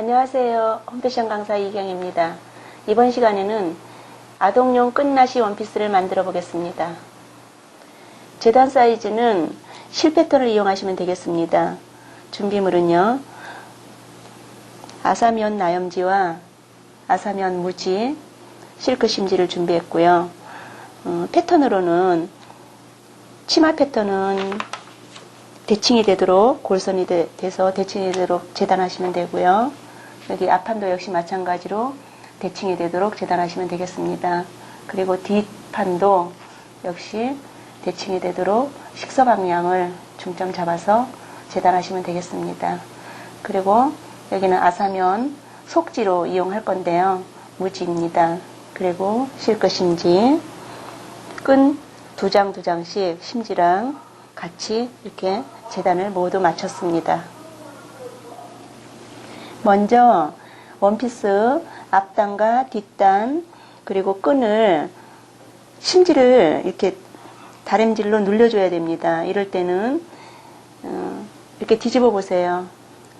안녕하세요. 홈패션 강사 이경입니다. 이번 시간에는 아동용 끝나시 원피스를 만들어 보겠습니다. 재단 사이즈는 실 패턴을 이용하시면 되겠습니다. 준비물은요. 아사면 나염지와 아사면 무지, 실크 심지를 준비했고요. 어, 패턴으로는 치마 패턴은 대칭이 되도록 골선이 돼, 서 대칭이 되도록 재단하시면 되고요. 여기 앞판도 역시 마찬가지로 대칭이 되도록 재단하시면 되겠습니다. 그리고 뒷판도 역시 대칭이 되도록 식서 방향을 중점 잡아서 재단하시면 되겠습니다. 그리고 여기는 아사면 속지로 이용할 건데요. 무지입니다. 그리고 실크 심지, 끈 두 장 두 장씩 심지랑 같이 이렇게 재단을 모두 마쳤습니다. 먼저 원피스 앞단과 뒷단 그리고 끈을 심지를 이렇게 다림질로 눌려줘야 됩니다. 이럴 때는 어, 이렇게 뒤집어 보세요.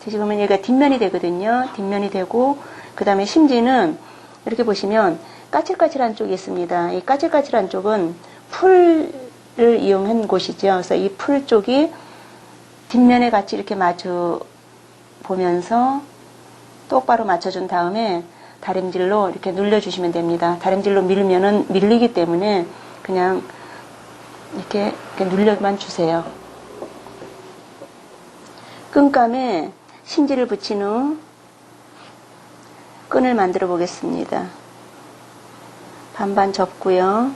뒤집으면 얘가 뒷면이 되거든요. 뒷면이 되고 그 다음에 심지는 이렇게 보시면 까칠까칠한 쪽이 있습니다. 이 까칠까칠한 쪽은 풀을 이용한 곳이죠. 그래서 이 풀 쪽이 뒷면에 같이 이렇게 마주 보면서 똑바로 맞춰준 다음에 다림질로 이렇게 눌러주시면 됩니다. 다림질로 밀면은 밀리기 때문에 그냥 이렇게, 이렇게 눌려만 주세요. 끈감에 심지를 붙인 후 끈을 만들어 보겠습니다. 반반 접고요.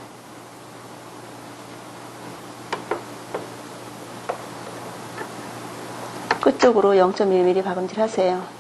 끝쪽으로 0.1mm 박음질 하세요.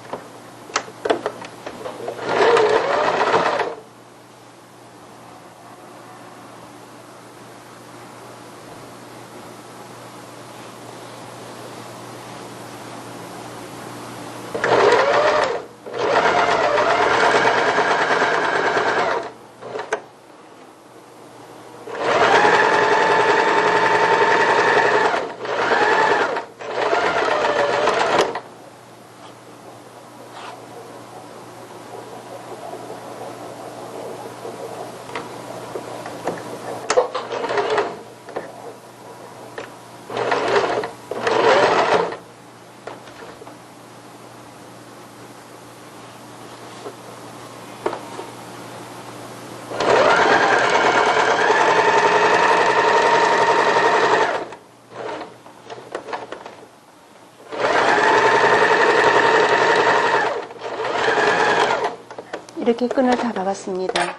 이렇게 끈을 다 박았습니다.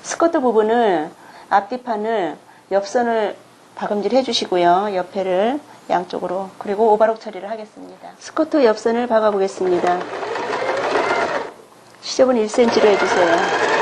스커트 부분을 앞뒤판을 옆선을 박음질 해주시고요. 옆에를 양쪽으로 그리고 오바록 처리를 하겠습니다. 스커트 옆선을 박아 보겠습니다. 시접은 1cm로 해주세요.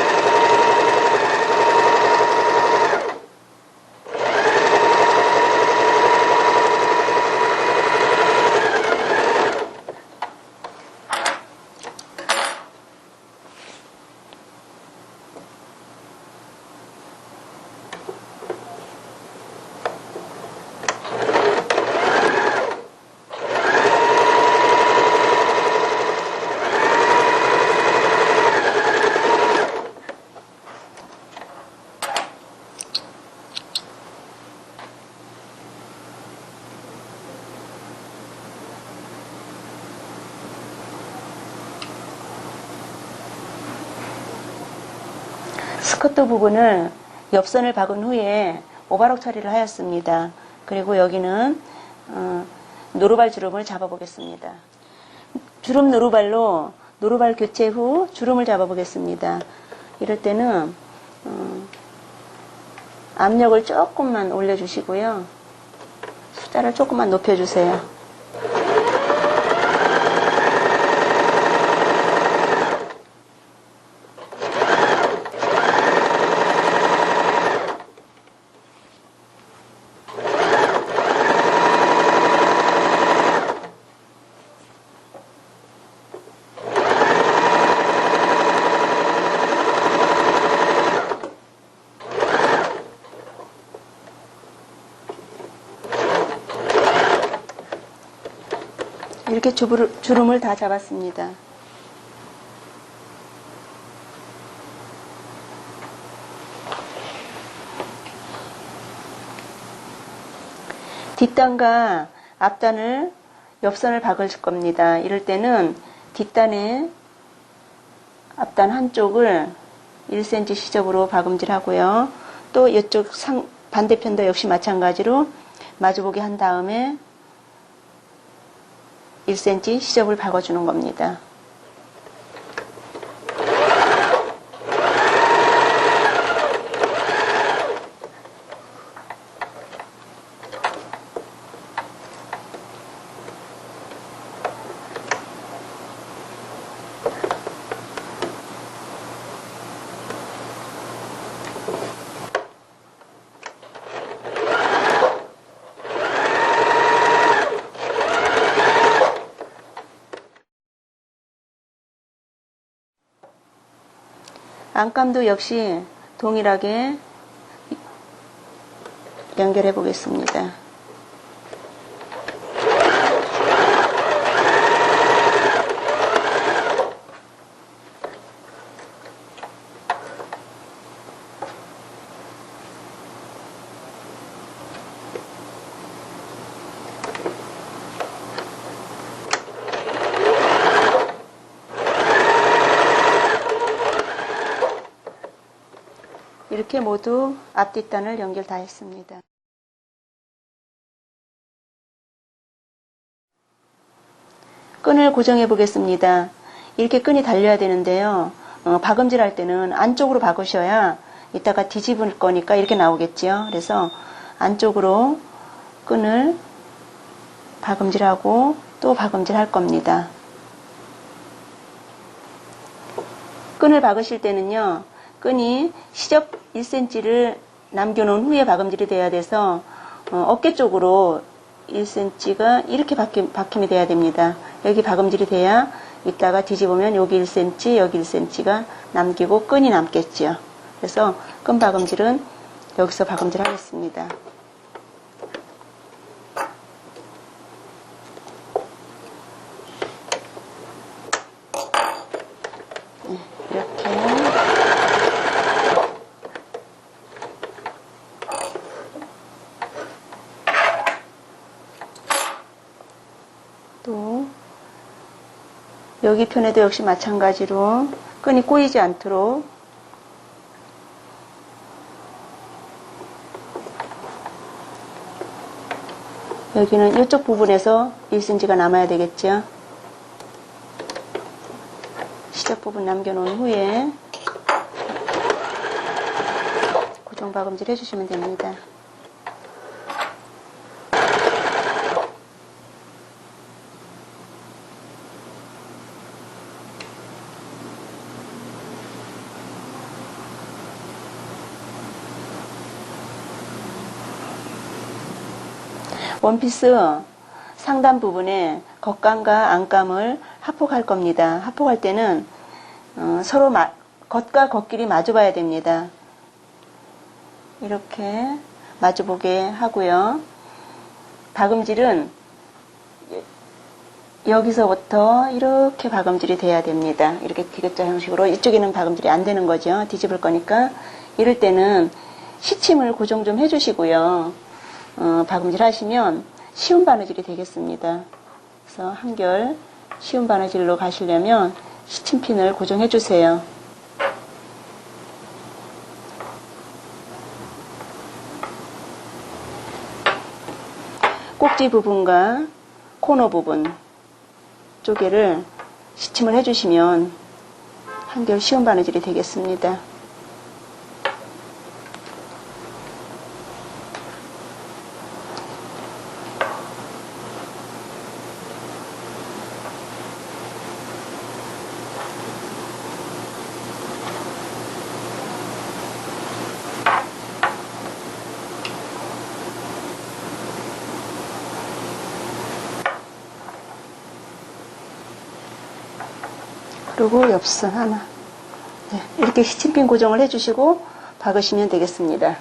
스커트 부분을 옆선을 박은 후에 오바록 처리를 하였습니다. 그리고 여기는 어, 노루발 주름을 잡아보겠습니다. 주름 노루발로 노루발 교체 후 주름을 잡아보겠습니다. 이럴 때는 어, 압력을 조금만 올려주시고요. 숫자를 조금만 높여주세요. 이렇게 주름을 다 잡았습니다. 뒷단과 앞단을 옆선을 박을 겁니다. 이럴 때는 뒷단에 앞단 한쪽을 1cm 시접으로 박음질 하고요. 또 이쪽 상, 반대편도 역시 마찬가지로 마주보기 한 다음에 1cm 시접을 박아주는 겁니다. 안감도 역시 동일하게 연결해 보겠습니다. 이렇게 모두 앞뒷단을 연결 다 했습니다. 끈을 고정해 보겠습니다. 이렇게 끈이 달려야 되는데요. 어, 박음질 할 때는 안쪽으로 박으셔야 이따가 뒤집을 거니까 이렇게 나오겠죠. 그래서 안쪽으로 끈을 박음질하고 또 박음질 할 겁니다. 끈을 박으실 때는요, 끈이 시접 1cm를 남겨놓은 후에 박음질이 돼야 돼서 어, 깨 쪽으로 1cm가 이렇게 박힘, 박힘이 돼야 됩니다. 여기 박음질이 돼야 이따가 뒤집으면 여기 1cm, 여기 1cm가 남기고 끈이 남겠죠. 그래서 끈 박음질은 여기서 박음질 하겠습니다. 네, 이렇게 또 여기 편에도 역시 마찬가지로 끈이 꼬이지 않도록 여기는 이쪽 부분에서 1cm가 남아야 되겠죠. 시작 부분 남겨놓은 후에 고정 박음질 해주시면 됩니다. 원피스 상단 부분에 겉감과 안감을 합폭할 겁니다. 합폭할 때는 어, 서로 마- 겉과 겉끼리 마주 봐야 됩니다. 이렇게 마주 보게 하고요. 박음질은 여기서부터 이렇게 박음질이 돼야 됩니다. 이렇게 디귿자 형식으로 이쪽에는 박음질이 안 되는 거죠. 뒤집을 거니까 이럴 때는 시침을 고정 좀 해주시고요. 어, 박음질 하시면 쉬운 바느질이 되겠습니다. 그래서 한결 쉬운 바느질로 가시려면 시침핀을 고정해 주세요. 꼭지 부분과 코너 부분 쪼개를 시침을 해주시면 한결 쉬운 바느질이 되겠습니다. 그리고 옆선 하나. 네, 이렇게 시침핀 고정을 해주시고 박으시면 되겠습니다.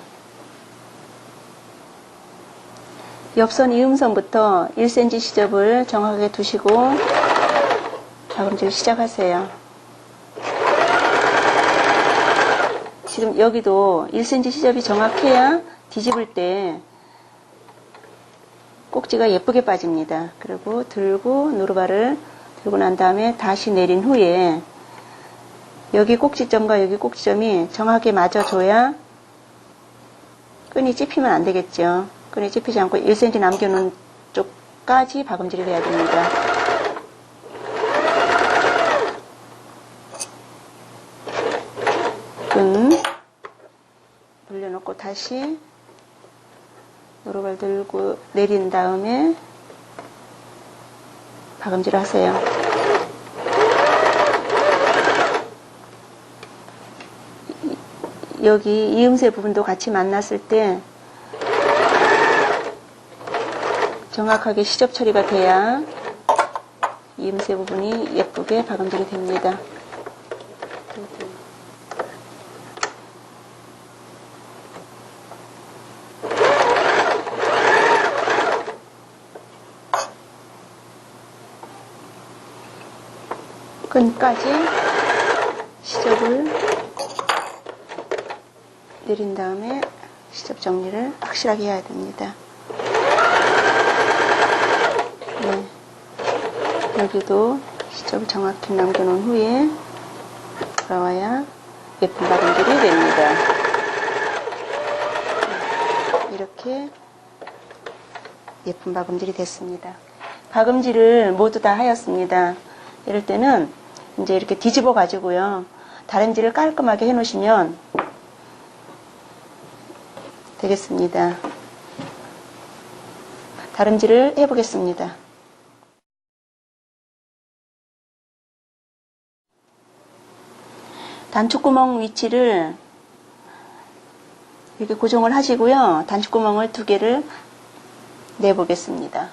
옆선 이음선부터 1cm 시접을 정확하게 두시고 박음질 시작하세요. 지금 여기도 1cm 시접이 정확해야 뒤집을 때 꼭지가 예쁘게 빠집니다. 그리고 들고 누르바 를 들고 난 다음에 다시 내린 후에 여기 꼭지점과 여기 꼭지점이 정확하게 맞아줘야 끈이 찝히면 안 되겠죠. 끈이 찝히지 않고 1cm 남겨놓은 쪽까지 박음질을 해야 됩니다. 끈 돌려놓고 다시 노루발 들고 내린 다음에 박음질을 하세요. 이- 여기 이음새 부분도 같이 만났을 때 정확하게 시접 처리가 돼야 이음새 부분이 예쁘게 박음질이 됩니다. 끈까지 시접을 내린 다음에 시접 정리를 확실하게 해야 됩니다. 네. 여기도 시접을 정확히 남겨놓은 후에 돌아와야 예쁜 박음질이 됩니다. 네. 이렇게 예쁜 박음질이 됐습니다. 박음질을 모두 다 하였습니다. 이럴 때는 이제 이렇게 뒤집어 가지고요. 다림질을 깔끔하게 해 놓으시면 되겠습니다. 다림질을 해 보겠습니다. 단축구멍 위치를 이렇게 고정을 하시고요. 단축구멍을 두 개를 내보겠습니다.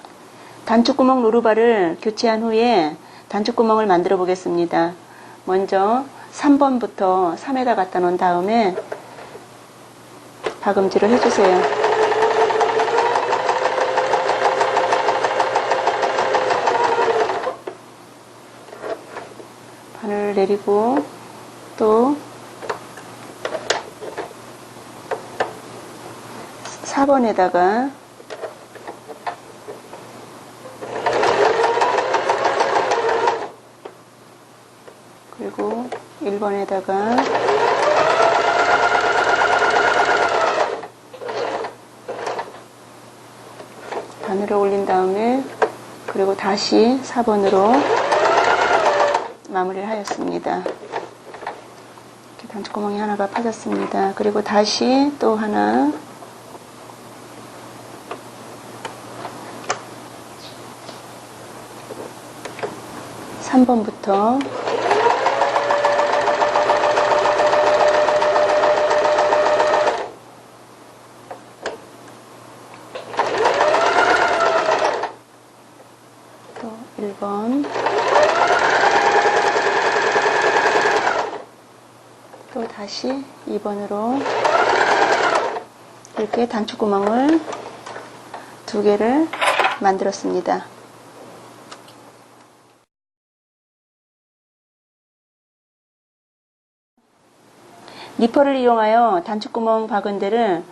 단축구멍 노루발을 교체한 후에 단축구멍을 만들어 보겠습니다. 먼저 3번부터 3에다 갖다 놓은 다음에 박음질을 해주세요. 바늘을 내리고 또 4번에다가 그리고 1번에다가 바늘을 올린 다음에 그리고 다시 4번으로 마무리를 하였습니다. 이렇게 단추구멍이 하나가 파졌습니다. 그리고 다시 또 하나 3번부터 또 1번 또 다시 2번으로 이렇게 단축구멍을 두 개를 만들었습니다. 니퍼를 이용하여 단축구멍 박은 데를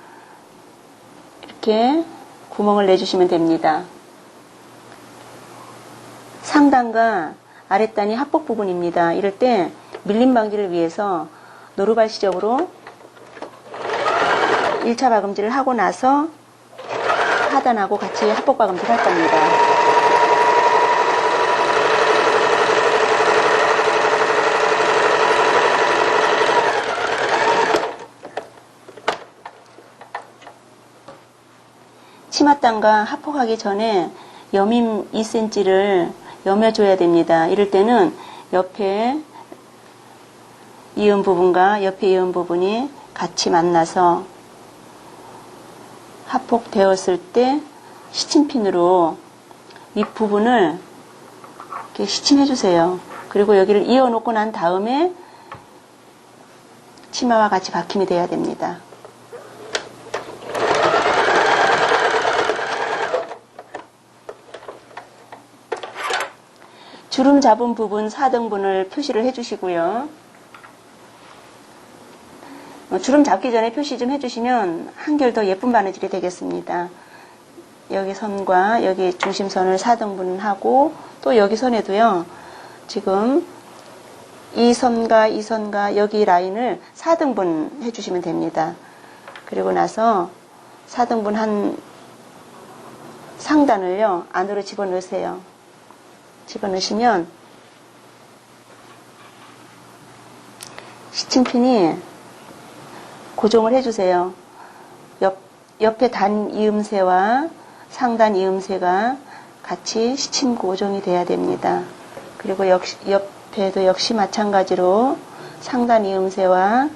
이렇게 구멍을 내주시면 됩니다. 상단과 아랫단이 합복 부분입니다. 이럴 때 밀림 방지를 위해서 노루발 시접으로 1차 박음질을 하고 나서 하단하고 같이 합복 박음질 할 겁니다. 치맛단과 합폭하기 전에 여밈 2cm를 여며줘야 됩니다. 이럴 때는 옆에 이은 부분과 옆에 이은 부분이 같이 만나서 합폭되었을 때 시침핀으로 이 부분을 이렇게 시침해 주세요. 그리고 여기를 이어놓고 난 다음에 치마와 같이 박힘이 돼야 됩니다. 주름 잡은 부분 4등분을 표시를 해주시고요. 어, 주름 잡기 전에 표시 좀 해주시면 한결 더 예쁜 바느질이 되겠습니다. 여기 선과 여기 중심선을 4등분 하고 또 여기 선에도요. 지금 이 선과 이 선과 여기 라인을 4등분 해주시면 됩니다. 그리고 나서 4등분 한 상단을요 안으로 집어넣으세요. 집어넣으시면 시침핀이 고정을 해주세요. 옆, 옆에 단 이음새와 상단 이음새가 같이 시침 고정이 돼야 됩니다. 그리고 역시, 옆에도 역시 마찬가지로 상단 이음새와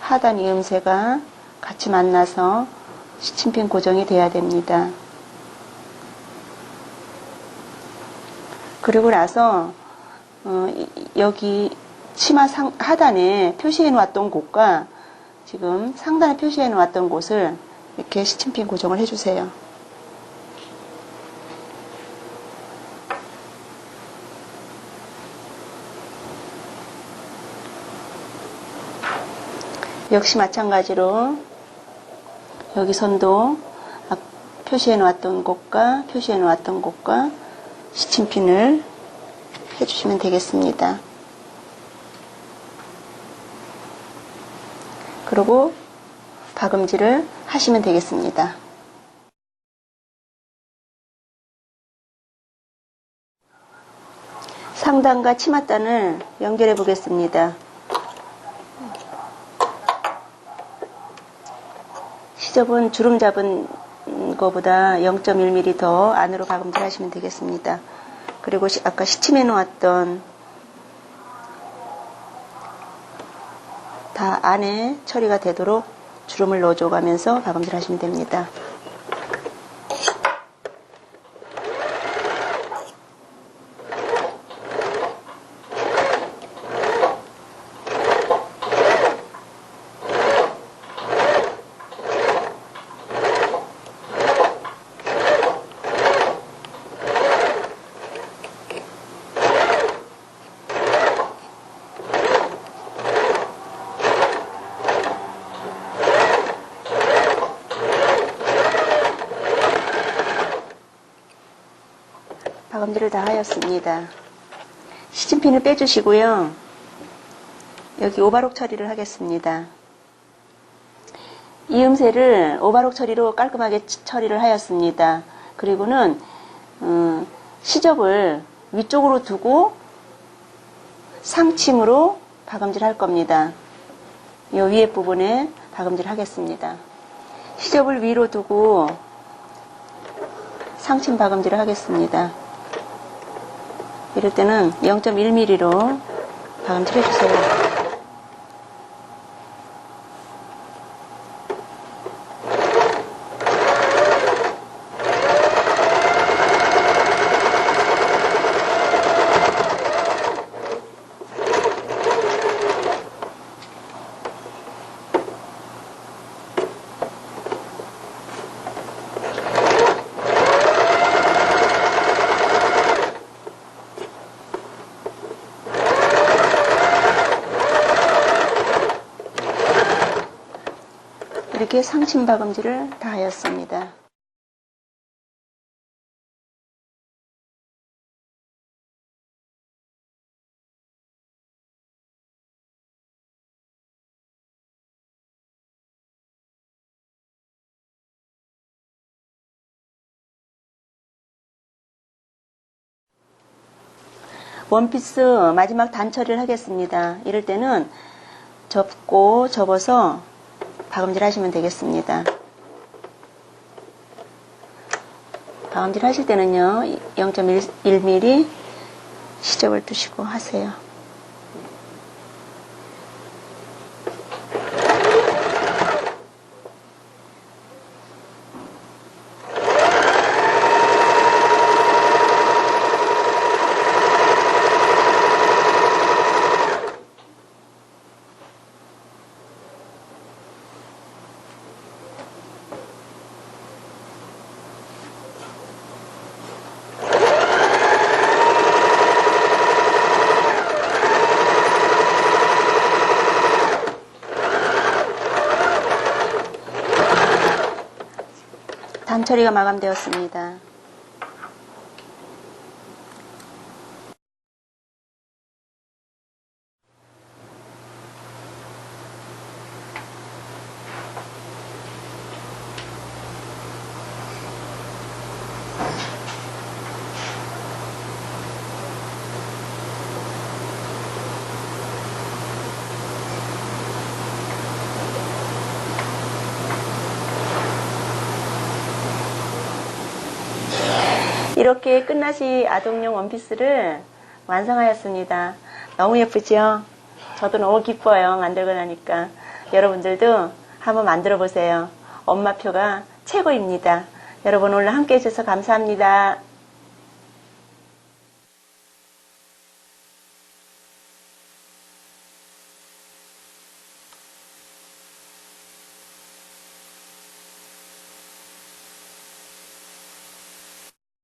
하단 이음새가 같이 만나서 시침핀 고정이 돼야 됩니다. 그리고 나서 어, 이- 여기 치마 상, 하단에 표시해 놓았던 곳과 지금 상단에 표시해 놓았던 곳을 이렇게 시침핀 고정을 해주세요. 역시 마찬가지로 여기 선도 아- 표시해 놓았던 곳과 표시해 놓았던 곳과 시침핀을 해주시면 되겠습니다. 그리고 박음질을 하시면 되겠습니다. 상단과 치맛단을 연결해 보겠습니다. 시접은 주름 잡은 거보다 0.1mm 더 안으로 박음질 하시면 되겠습니다. 그리고 시- 아까 시침해 놓았던 다 안에 처리가 되도록 주름을 넣어줘 가면서 박음질 하시면 됩니다. 박음질을 다 하였습니다. 시침핀을 빼주시고요. 여기 오바록 처리를 하겠습니다. 이음새를 오바록 처리로 깔끔하게 치- 처리를 하였습니다. 그리고는 음, 시접을 위쪽으로 두고 상침으로 박음질 할 겁니다. 이 위에 부분에 박음질 하겠습니다. 시접을 위로 두고 상침 박음질을 하겠습니다. 이럴 때는 0.1mm로 박음질 해주세요. 이렇게 상침 박음질을 다 하였습니다. 원피스 마지막 단처리를 하겠습니다. 이럴 때는 접고 접어서 박음질 하시면 되겠습니다. 박음질 하실 때는요, 0.1mm 시접을 두시고 하세요. 단 처리가 마감되었습니다. 이렇게 끝나시 아동용 원피스를 완성하였습니다. 너무 예쁘죠? 저도 너무 기뻐요. 만들고 나니까. 여러분들도 한번 만들어 보세요. 엄마표가 최고입니다. 여러분 오늘 함께 해주셔서 감사합니다.